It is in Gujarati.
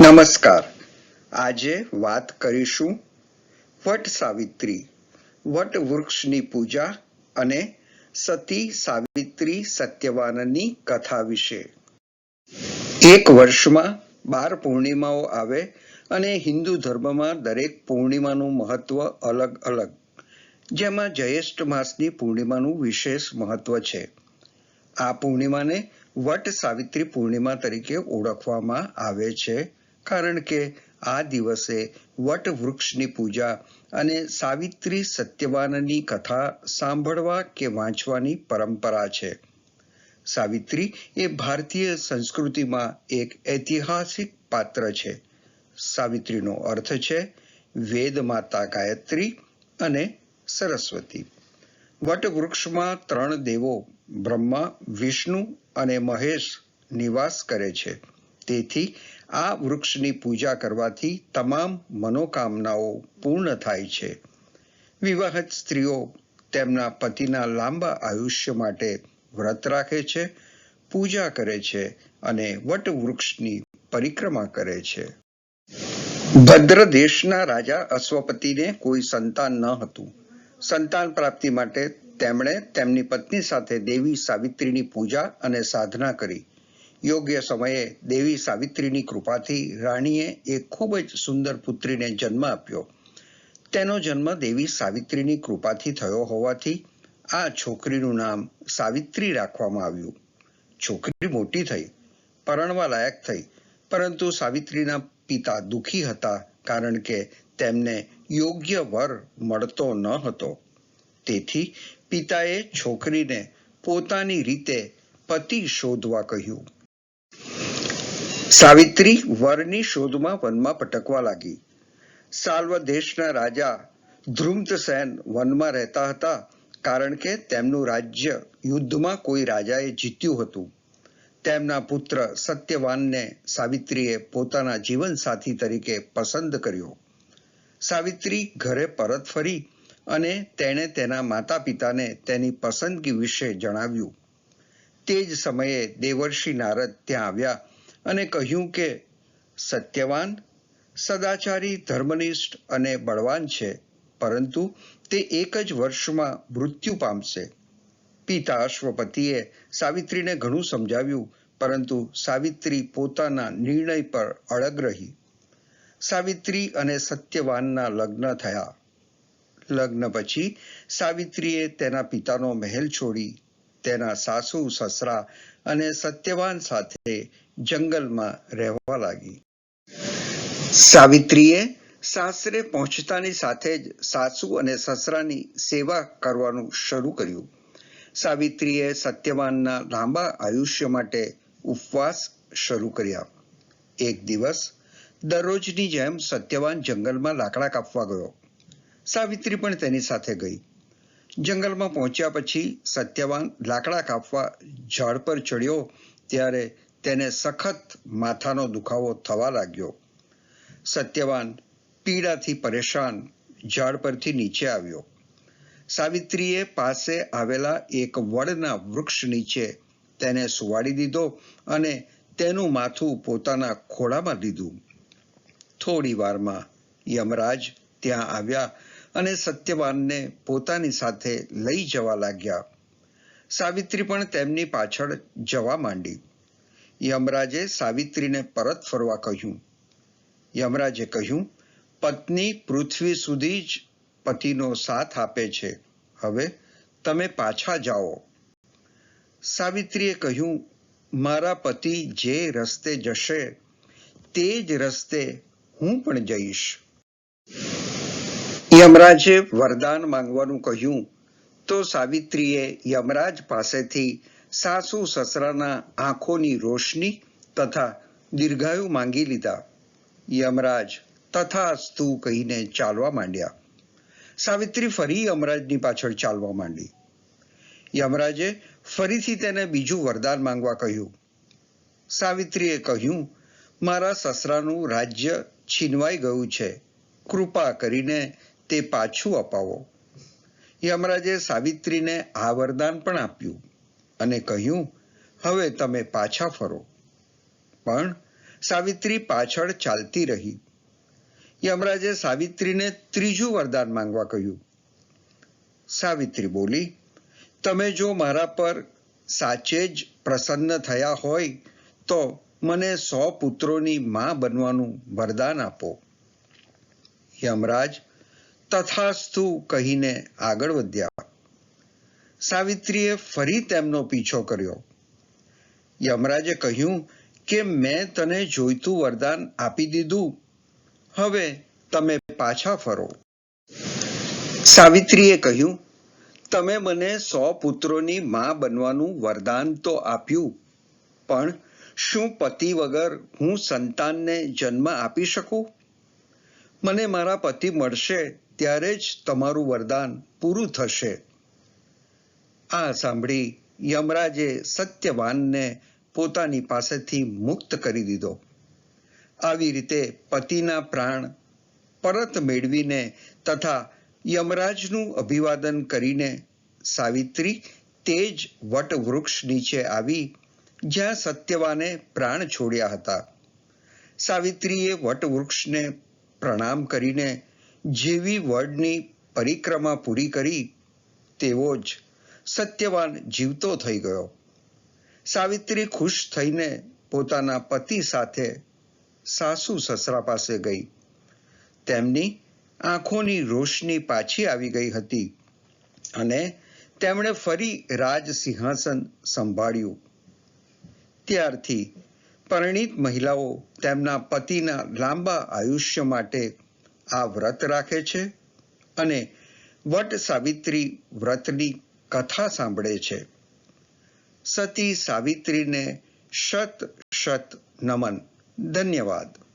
નમસ્કાર. આજે વાત કરીશું વટ સાવિત્રી, વટ વૃક્ષની પૂજા અને સતી સાવિત્રી સત્યવાનની કથા વિશે. એક વર્ષમાં બાર પૂર્ણિમાઓ આવે અને હિન્દુ ધર્મમાં દરેક પૂર્ણિમાનું મહત્વ અલગ અલગ. જેમાં જયેષ્ઠ માસની પૂર્ણિમાનું વિશેષ મહત્વ છે. આ પૂર્ણિમાને વટ સાવિત્રી પૂર્ણિમા તરીકે ઓળખવામાં આવે છે. કારણ કે આ દિવસે વટવૃક્ષની પૂજા અને સાવિત્રી સત્યવાનની કથા સાંભળવા કે વાંચવાની પરંપરા છે. સાવિત્રી એ ભારતીય સંસ્કૃતિમાં એક ઐતિહાસિક પાત્ર છે. સાવિત્રીનો અર્થ છે વેદ માતા ગાયત્રી અને સરસ્વતી. વટવૃક્ષમાં ત્રણ દેવો, બ્રહ્મા, વિષ્ણુ અને મહેશ નિવાસ કરે છે. તેથી આ વૃક્ષની પૂજા કરવાથી તમામ મનોકામનાઓ પૂર્ણ થાય છે. વિવાહિત સ્ત્રીઓ તેમના પતિના લાંબા આયુષ્ય માટે વ્રત રાખે છે, પૂજા કરે છે અને વટવૃક્ષની પરિક્રમા કરે છે. ભદ્ર દેશના રાજા અશ્વપતિને કોઈ સંતાન ન હતું. સંતાન પ્રાપ્તિ માટે તેમણે તેમની પત્ની સાથે દેવી સાવિત્રીની પૂજા અને સાધના કરી. યોગ્ય સમયે દેવી સાવિત્રીની કૃપાથી રાણીએ એક ખૂબ જ સુંદર પુત્રીને જન્મ આપ્યો. તેનો જન્મ દેવી સાવિત્રીની કૃપાથી થયો હોવાથી આ છોકરીનું નામ સાવિત્રી રાખવામાં આવ્યું. છોકરી મોટી થઈ, પરણવા લાયક થઈ, પરંતુ સાવિત્રીના પિતા દુઃખી હતા કારણ કે તેમને યોગ્ય વર મળતો ન હતો. તેથી પિતાએ છોકરીને પોતાની રીતે પતિ શોધવા કહ્યું. સાવિત્રી વરની શોધમાં વનમાં ભટકવા લાગી. સાલ્વ દેશના રાજા ધ્રુમતસેન વનમાં રહેતા હતા કારણ કે તેમનું રાજ્ય યુદ્ધમાં કોઈ રાજાએ જીત્યું હતું. તેમના પુત્ર સત્યવાનને સાવિત્રીએ પોતાના જીવનસાથી તરીકે પસંદ કર્યો. સાવિત્રી ઘરે પરત ફરી અને તેણે તેના માતા પિતાને તેની પસંદગી વિશે જણાવ્યું. તે જ સમયે દેવર્ષિ નારદ ત્યાં આવ્યા અને કહ્યું કે, સત્યવાન, સદાચારી, ધર્મનિષ્ઠ અને બળવાન છે, પરંતુ તે એક જ વર્ષમાં મૃત્યુ પામશે. પિતા અશ્વપતિએ સાવિત્રીને ઘણું સમજાવ્યું, પરંતુ સાવિત્રી પોતાના નિર્ણય પર અળગ રહી. સાવિત્રી અને સત્યવાનના લગ્ન થયા. લગ્ન પછી સાવિત્રીએ તેના પિતાનો મહેલ છોડી તેના સાસુ, સસરા અને સત્યવાન સાથે જંગલમાં રહેવા લાગી. સાવિત્રીએ સાસરે પહોંચતાની સાથે જ સાસુ અને સસરાની સેવા કરવાનું શરૂ કર્યું. સાવિત્રીએ સત્યવાનના લાંબા આયુષ્ય માટે ઉપવાસ શરૂ કર્યા. એક દિવસ દરરોજની જેમ સત્યવાન જંગલમાં લાકડા કાપવા ગયો. સાવિત્રી પણ તેની સાથે ગઈ. જંગલમાં પહોંચ્યા પછી સત્યવાન લાકડા કાપવા ઝાડ પર ચડ્યો ત્યારે તેને સખત માથાનો દુખાવો થવા લાગ્યો. સત્યવાન પીડાથી પરેશાન ઝાડ પરથી નીચે આવ્યો. સાવિત્રીએ પાસે આવેલા એક વડના વૃક્ષ નીચે તેને સુવાડી દીધો અને તેનું માથું પોતાના ખોળામાં લીધું. થોડી વારમાં યમરાજ ત્યાં આવ્યા અને સત્યવાનને પોતાની સાથે લઈ જવા લાગ્યા. સાવિત્રી પણ તેમની પાછળ જવા માંડી. યમરાજે સાવિત્રીને પરત ફરવા કહ્યું. યમરાજે કહ્યું, પત્ની પૃથ્વી સુધી જ પતિનો સાથ આપે છે. હવે તમે પાછા જાઓ. સાવિત્રીએ કહ્યું, મારા પતિ જે રસ્તે જશે, તે જ રસ્તે હું પણ જઈશ. યમરાજે વરદાન માંગવાનું કહ્યું. તો સાવિત્રીએ યમરાજ પાસેથી સાસુ સસરાના આંખોની રોશની તથા દીર્ઘાયુ માંગી લીધા. યમરાજ તથાસ્તુ કહીને ચાલવા માંડ્યા. સાવિત્રી ફરી યમરાજની પાછળ ચાલવા માંડી. યમરાજે ફરીથી તેને બીજું વરદાન માંગવા કહ્યું. સાવિત્રીએ કહ્યું, મારા સસરાનું રાજ્ય છીનવાઈ ગયું છે. કૃપા કરીને તે પાછું અપાવો. યમરાજે સાવિત્રીને આ વરદાન પણ આપ્યું અને કહ્યું, હવે તમે પાછા ફરો. પણ સાવિત્રી પાછળ ચાલતી રહી. યમરાજે સાવિત્રીને ત્રીજું વરદાન માંગવા કહ્યું. સાવિત્રી બોલી, તમે જો મારા પર સાચે જ પ્રસન્ન થયા હોય, તો મને સો પુત્રોની માં બનવાનું વરદાન આપો. યમરાજ તથાસ્તુ કહીને આગળ વધ્યા. સાવિત્રીએ ફરી તેમનો પીછો કર્યો. યમરાજે કહ્યું કે મેં તને જોઈતું વરદાન આપી દીધું. હવે તમે પાછા ફરો. સાવિત્રીએ કહ્યું, તમે મને સો પુત્રોની માં બનવાનું વરદાન તો આપ્યું, પણ શું પતિ વગર હું સંતાનને જન્મ આપી શકું? મને મારા પતિ મળશે ત્યારે જ તમારું વરદાન પૂરું થશે. આ સાંભળી યમરાજે સત્યવાનને પોતાની પાસેથી મુક્ત કરી દીધો. આવી રીતે પતિના પ્રાણ પરત મેળવીને તથા યમરાજનું અભિવાદન કરીને સાવિત્રી તે જ વટવૃક્ષ નીચે આવી, જ્યાં સત્યવાને પ્રાણ છોડ્યા હતા. સાવિત્રીએ વટવૃક્ષને પ્રણામ કરીને જેવી વર્ડની પરિક્રમા પૂરી કરી, તેવો જ સત્યવાન જીવતો થઈ ગયો. સાવિત્રી ખુશ થઈને પોતાના પતિ સાથે સાસુ સસરા પાસે ગઈ. તેમની આંખોની રોશની પાછી આવી ગઈ હતી અને તેમણે ફરી રાજ સિંહાસન સંભાળ્યું. ત્યારથી પરિણીત મહિલાઓ તેમના પતિના લાંબા આયુષ્ય માટે આ વ્રત રાખે છે અને વટ સાવિત્રી વ્રતની કથા સાંભળે છે. સતી સાવિત્રીને શત શત નમન. ધન્યવાદ.